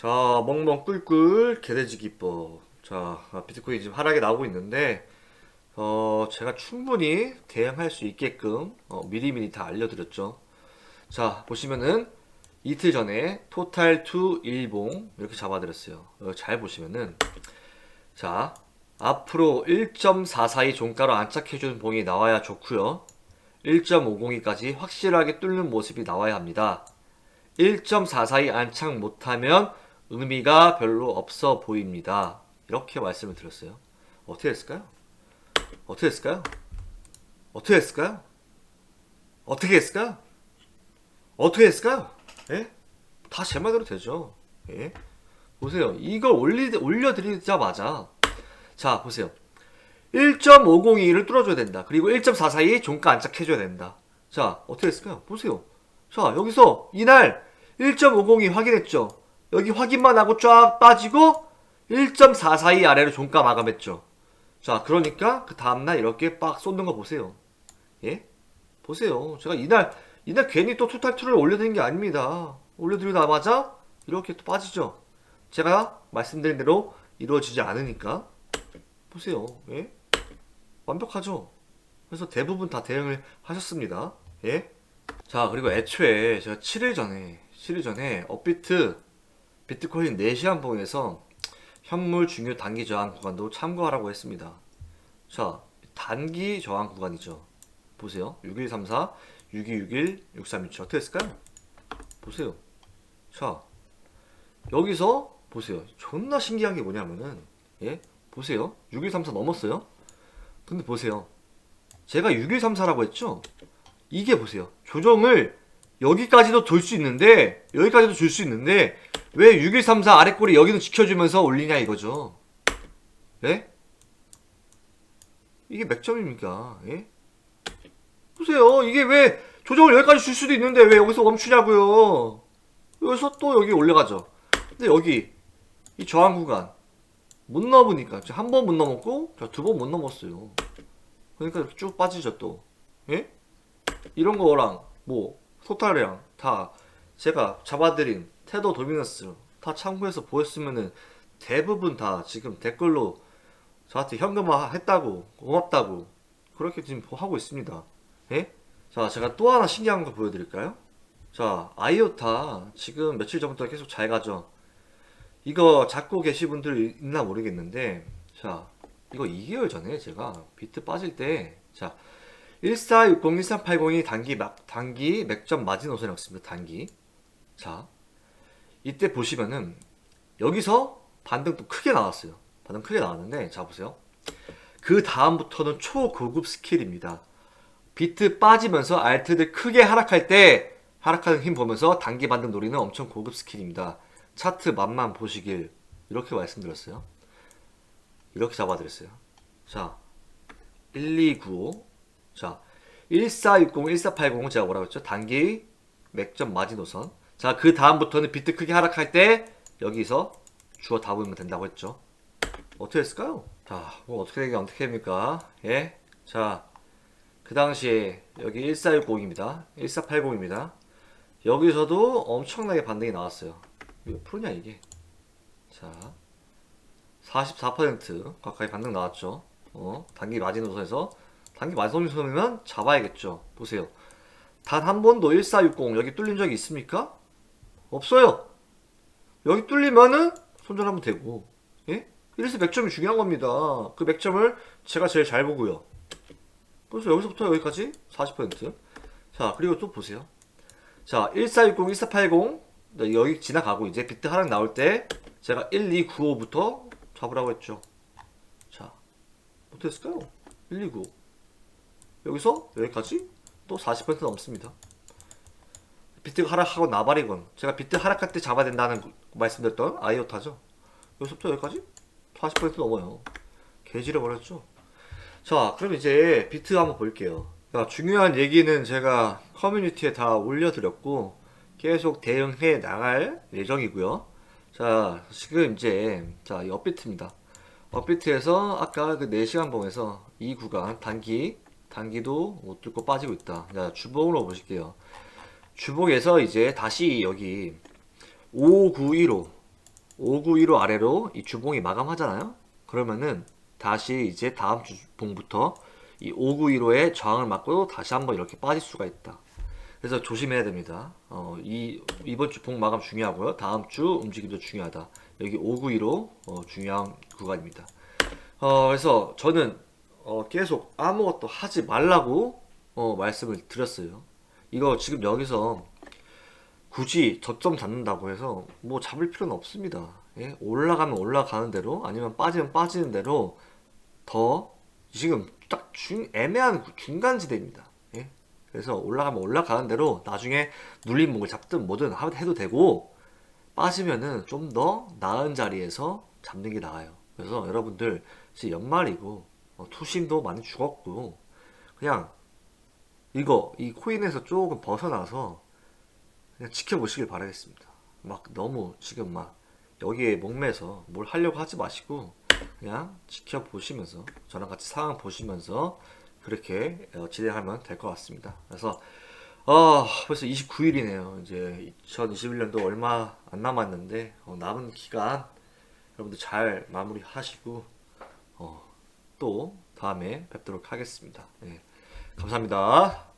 자, 멍멍 꿀꿀 개돼지 기법. 자, 아, 비트코인 지금 하락이 나오고 있는데, 어, 제가 충분히 대응할 수 있게끔 어, 미리미리 다 알려드렸죠. 자, 보시면은 이틀 전에 토탈 투 일봉 이렇게 잡아드렸어요. 어, 잘 보시면은 자, 앞으로 1.442 종가로 안착해주는 봉이 나와야 좋고요. 1.502까지 확실하게 뚫는 모습이 나와야 합니다. 1.442 안착 못하면 의미가 별로 없어 보입니다. 이렇게 말씀을 드렸어요. 어떻게 했을까요? 어떻게 했을까요? 어떻게 했을까요? 어떻게 했을까요? 어떻게 했을까요? 예? 다 제 말대로 되죠. 예? 보세요. 이걸 올리, 올려드리자마자 자, 보세요. 1.502를 뚫어줘야 된다. 그리고 1.442 종가 안착해줘야 된다. 자, 어떻게 했을까요? 보세요. 자, 여기서 이날 1.502 확인했죠. 여기 확인만 하고 쫙 빠지고 1.442 아래로 종가 마감했죠. 자, 그러니까 그 다음날 이렇게 빡 쏟는 거 보세요. 예? 보세요. 제가 이날, 이날 괜히 또 토탈2를 올려드린 게 아닙니다. 올려드리자마자 이렇게 또 빠지죠. 제가 말씀드린 대로 이루어지지 않으니까. 보세요. 예? 완벽하죠? 그래서 대부분 다 대응을 하셨습니다. 예? 자, 그리고 애초에 제가 7일 전에, 7일 전에 업비트 비트코인 4시간 봉에서 현물 중요 단기 저항 구간도 참고하라고 했습니다. 자, 단기 저항 구간이죠. 보세요. 6134, 6261, 6327 어떻게 했을까요? 보세요. 자, 여기서 보세요. 존나 신기한 게 뭐냐면은 예? 보세요. 6134 넘었어요. 근데 보세요. 제가 6134라고 했죠? 이게 보세요. 조정을 여기까지도 돌 수 있는데 여기까지도 줄 수 있는데 왜 6134 아래 꼬리 여기는 지켜주면서 올리냐 이거죠. 예? 이게 몇 점입니까? 예? 보세요. 이게 왜 조정을 여기까지 줄 수도 있는데 왜 여기서 멈추냐고요. 여기서 또 여기 올라가죠. 근데 여기 이 저항 구간 못 넘으니까 한 번 못 넘었고 두 번 못 넘었어요. 그러니까 쭉 빠지죠 또. 예? 이런 거랑 뭐 토탈이랑 다 제가 잡아드린 테더 도미너스 다 참고해서 보였으면은 대부분 다 지금 댓글로 저한테 현금화 했다고 고맙다고 그렇게 지금 하고 있습니다. 예? 자 제가 또 하나 신기한 거 보여드릴까요? 자 아이오타 지금 며칠 전부터 계속 잘 가죠. 이거 잡고 계신 분들 있나 모르겠는데 자 이거 2개월 전에 제가 비트 빠질 때자 1460, 1380이 단기 막 단기 맥점 마지노선이었습니다. 단기. 자, 이때 보시면은 여기서 반등 또 크게 나왔어요. 반등 크게 나왔는데 자 보세요. 그 다음부터는 초고급 스킬입니다. 비트 빠지면서 알트들 크게 하락할 때 하락하는 힘 보면서 단기 반등 노리는 엄청 고급 스킬입니다. 차트 맛만 보시길 이렇게 말씀드렸어요. 이렇게 잡아드렸어요. 자, 1295 자, 1460, 1480 제가 뭐라고 했죠? 단기 맥점 마지노선. 자, 그 다음부터는 비트 크게 하락할 때 여기서 주어 담으면 된다고 했죠. 어떻게 했을까요? 자, 뭐 어떻게 되긴 어떻게 됩니까? 예? 자, 그 당시에 여기 1460입니다. 1480입니다. 여기서도 엄청나게 반등이 나왔어요. 몇 프로냐 이게? 자, 44% 가까이 반등 나왔죠. 어, 단기 마지노선에서 단기 마지노선이면 잡아야겠죠. 보세요. 단 한 번도 1460 여기 뚫린 적이 있습니까? 없어요. 여기 뚫리면은 손절하면 되고, 예? 이래서 맥점이 중요한 겁니다. 그 맥점을 제가 제일 잘 보고요. 그래서 여기서부터 여기까지 40%. 자, 그리고 또 보세요. 자, 1460, 1480 네, 여기 지나가고 이제 비트 하락 나올 때 제가 1295부터 잡으라고 했죠. 자, 못했을까요? 1295. 여기서 여기까지 또 40% 넘습니다. 비트가 하락하고 나발이건 제가 비트 하락할 때 잡아야 된다는 말씀드렸던 아이오타죠. 여기서부터 여기까지 40% 넘어요. 개지를 버렸죠. 자, 그럼 이제 비트 한번 볼게요. 자, 중요한 얘기는 제가 커뮤니티에 다 올려드렸고 계속 대응해 나갈 예정이고요. 자, 지금 이제 자, 이 업비트입니다. 업비트에서 아까 그 4시간 봉에서 이 구간 단기 단기도 못 뚫고 빠지고 있다. 자, 주봉으로 보실게요. 주봉에서 이제 다시 여기 5915 5915 아래로 이 주봉이 마감하잖아요. 그러면은 다시 이제 다음 주봉부터 이 5915의 저항을 맞고 다시 한번 이렇게 빠질 수가 있다. 그래서 조심해야 됩니다. 어, 이 이번 주봉 마감 중요하고요. 다음 주 움직임도 중요하다. 여기 5915 어, 중요한 구간입니다. 어, 그래서 저는 어, 계속 아무것도 하지 말라고 어, 말씀을 드렸어요. 이거 지금 여기서 굳이 저점 잡는다고 해서 뭐 잡을 필요는 없습니다. 예? 올라가면 올라가는 대로 아니면 빠지면 빠지는 대로 더 지금 딱 중, 애매한 중간지대입니다. 예? 그래서 올라가면 올라가는 대로 나중에 눌린 목을 잡든 뭐든 하- 해도 되고 빠지면은 좀 더 나은 자리에서 잡는 게 나아요. 그래서 여러분들 연말이고 어, 투심도 많이 죽었고 그냥 이거 이 코인에서 조금 벗어나서 그냥 지켜보시길 바라겠습니다. 막 너무 지금 막 여기에 목매서 뭘 하려고 하지 마시고 그냥 지켜보시면서 저랑 같이 상황 보시면서 그렇게 어, 진행하면 될 것 같습니다. 그래서 아 벌써 29일이네요. 이제 2021년도 얼마 안 남았는데 어, 남은 기간 여러분들 잘 마무리하시고 어, 또 다음에 뵙도록 하겠습니다. 네, 감사합니다.